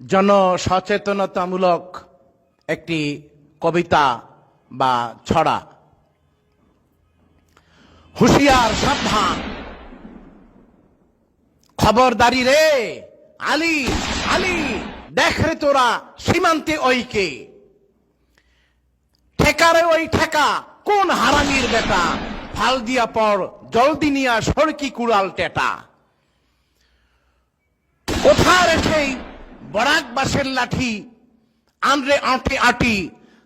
জনসচেতনতামূলক একটি কবিতা বা ছড়া। হুঁশিয়ার, সাবধান। খবরদারি রে, আলী আলী, দেখ রে তোরা সীমান্তে ওইকে ঠেকারে ওই ঠেকা, কোন হারামির বেটা? ফাল দিয়া পর জলদি নিয়া সড়কি কুড়াল টেটা কোথার সেই বরাক বাসের লাঠি আনরে আঁটে আটি,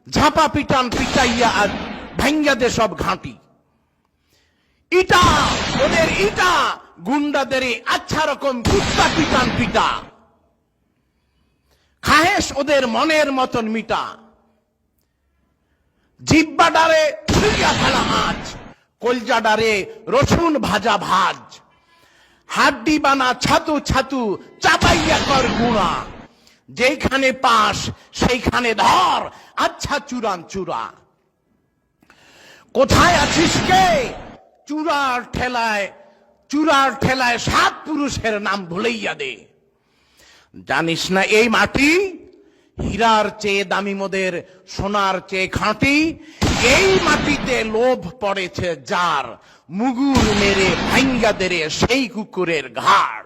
ঝাপা পিটান পিটাইয়া আজ ভাঙ্গা দে সব ঘাঁটি। ইটা, ওদের ইটা গুন্ডাদের আচ্ছা রকম কুত্তা পিটান পিটা। খাহেস ওদের মনের মতন মিটা। জিব্বা ডারে ছুইয়া ফেলা আজ কলজা ডারে রসুন ভাজা ভাজ। হাড্ডি বানা ছাতু ছাতু চাপাইয়া কর গুণা যেখানে পাস সেইখানে ধর। আচ্ছা চূড়ান, চূড়া। কোথায় আছিস কে? চূড়ার ঠেলায় চূড়ার ঠেলায় সাত পুরুষের নাম ভুলাইয়া দে। জানিস না এই মাটি? হীরার চেয়ে দামি মোদের, সোনার চেয়ে খাঁটি। এই মাটিতে লোভ পড়েছে যার। মুগুর মেরে ভাঙ্গা দেরে সেই কুকুরের ঘাড়